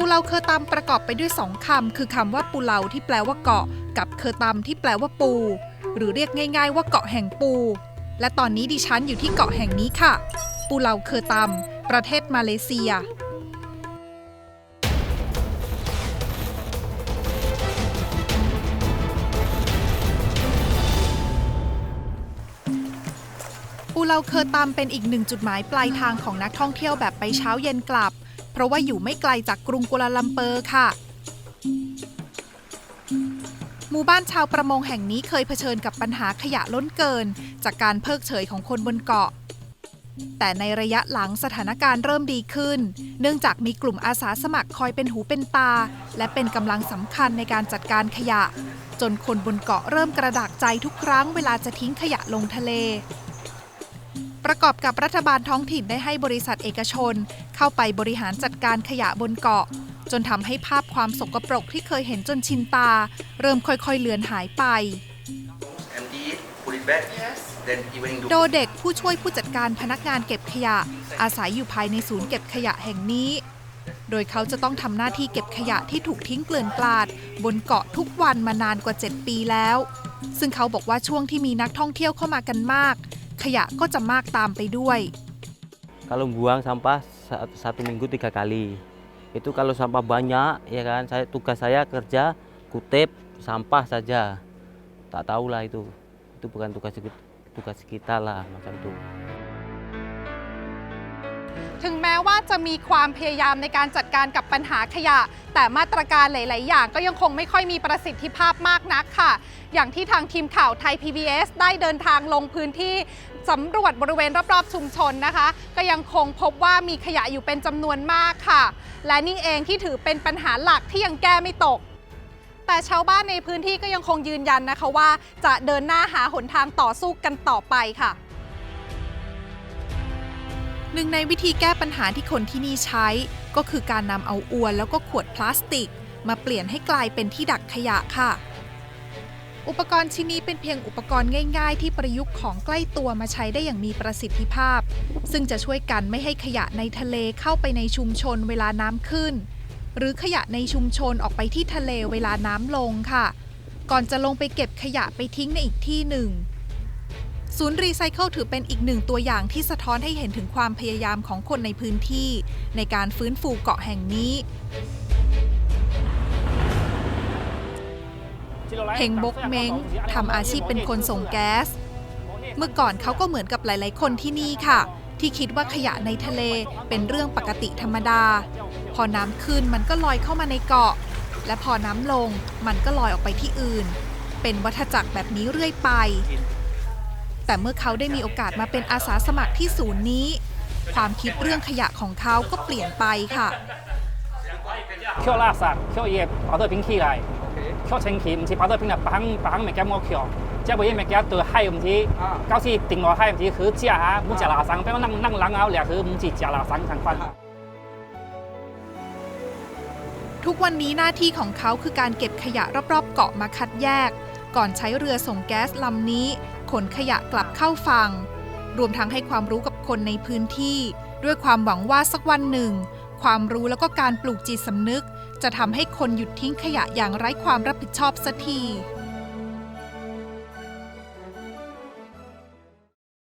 ปูเลาเคอตามประกอบไปด้วยสองคำคือคำว่าปูเลาที่แปลว่าเกาะ กับเคอตามที่แปลว่าปู หรือเรียกง่าย ๆ ว่าเกาะแห่งปู และตอนนี้ดิฉันอยู่ที่เกาะแห่งนี้ค่ะ ปูเลาเคอตามประเทศมาเลเซียปูเลาเคอตามเป็นอีกหนึ่งจุดหมายปลายทางของนักท่องเที่ยวแบบไปเช้าเย็นกลับ ราะว่าอยู่ไม่ไกลจากกรุงกัวลาลัมเปอร์ค่ะ หมู่บ้านชาวประมงแห่งนี้เคยเผชิญกับปัญหาขยะล้นเกิน จากการเพิกเฉยของคนบนเกาะ แต่ในระยะหลังสถานการณ์เริ่มดีขึ้น เนื่องจากมีกลุ่มอาสาสมัครคอยเป็นหูเป็นตา และเป็นกำลังสำคัญในการจัดการขยะ จนคนบนเกาะเริ่มกระดากใจทุกครั้งเวลาจะทิ้งขยะลงทะเล ประกอบกับรัฐบาลท้องถิ่นได้ให้บริษัทเอกชน เข้าไปบริหารจัดการขยะบนเกาะ จนทำให้ภาพความสกปรกที่เคยเห็นจนชินตา เริ่มค่อยๆเลือนหายไป empty it, put it back, then evening do โดเด็กผู้ช่วยผู้จัดการพนักงานเก็บขยะ อาศัยอยู่ภายในศูนย์เก็บขยะแห่งนี้ โดยเขาจะต้องทำหน้าที่เก็บขยะที่ถูกทิ้งเกลื่อนกลาด บนเกาะทุกวันมานานกว่า 7 ปีแล้ว ซึ่งเขาบอกว่าช่วงที่มีนักท่องเที่ยวเข้ามากันมาก ขยะก็จะมากตามไปด้วย Kalau buang sampah sa- satu minggu tiga kali. Itu kalau sampah banyak, ya kan, saya tugas saya kerja kutip sampah saja. Tak tahulah itu, itu bukan tugas ki- tugas kita lah macam itu. ถึงแม้ว่าจะมีความพยายามในการจัดการกับปัญหาขยะ แต่มาตรการหลาย ๆ อย่างก็ยังคงไม่ค่อยมีประสิทธิภาพมากนักค่ะ อย่างที่ทางทีมข่าวไทย PBS ได้เดินทางลงพื้นที่สำรวจบริเวณรอบ ๆ ชุมชนนะคะ ก็ยังคงพบว่ามีขยะอยู่เป็นจำนวนมากค่ะ และนี่เองที่ถือเป็นปัญหาหลักที่ยังแก้ไม่ตกแต่ชาวบ้านในพื้นที่ก็ยังคงยืนยันนะคะว่า จะเดินหน้าหาหนทางต่อสู้กันต่อไปค่ะ นึ่งในวิธีแก้ปัญหาที่คนที่นี่ใช้ ก็คือการนำเอาอวนแล้วก็ขวดพลาสติก มาเปลี่ยนให้กลายเป็นที่ดักขยะค่ะ อุปกรณ์ชิ้นนี้เป็นเพียงอุปกรณ์ง่าย ๆ ที่ประยุกต์ของใกล้ตัวมาใช้ได้อย่างมีประสิทธิภาพ ซึ่งจะช่วยกันไม่ให้ขยะในทะเลเข้าไปในชุมชนเวลาน้ำขึ้น หรือขยะในชุมชนออกไปที่ทะเลเวลาน้ำลงค่ะ ก่อนจะลงไปเก็บขยะไปทิ้งในอีกที่หนึ่ง ศูนย์รีไซเคิลถือเป็นอีกหนึ่งตัวอย่างที่สะท้อนให้เห็นถึงความพยายามของคนในพื้นที่ ในการฟื้นฟูเกาะแห่งนี้เฮงบกเม้งทำอาชีพเป็นคนส่งแก๊ส เมื่อก่อนเขาก็เหมือนกับหลาย ๆ คนที่นี่ค่ะ ที่คิดว่าขยะในทะเลเป็นเรื่องปกติธรรมดา พอน้ำขึ้นมันก็ลอยเข้ามาในเกาะ และพอน้ำลงมันก็ลอยออกไปที่อื่น เป็นวัฏจักรแบบนี้เรื่อยไป แต่เมื่อเขาได้มีโอกาสมาเป็นอาสาสมัครที่ศูนย์นี้ ความคิดเรื่องขยะของเขาก็เปลี่ยนไปค่ะเขียวลาสัตเขียวเย็บปาเตอร์พิงขี้ไรเขียวเชงขีมที่ปาเตอร์พิงเนี่ยปังปังแม่แก้มอเขียวเจ้าบุญแม่แก้ตัวให้ผมที่ก็าที่ติงรอให้ผมที่คือเจ้าฮะมุจ่ลาสังเป็นว่านั่งนั่งลังเอาเหละคือมุจิจ่าลาสังทางฟันทุกวันนี้หน้าที่ของเขาคือการเก็บขยะรอบๆเกาะมาคัดแยก ก่อนใช้เรือส่งแก๊สลำนี้ ขนขยะกลับเข้าฝั่ง รวมทั้งให้ความรู้กับคนในพื้นที่ ด้วยความหวังว่าสักวันหนึ่ง ความรู้แล้วก็การปลูกจิตสำนึก จะทำให้คนหยุดทิ้งขยะอย่างไร้ความรับผิดชอบสักที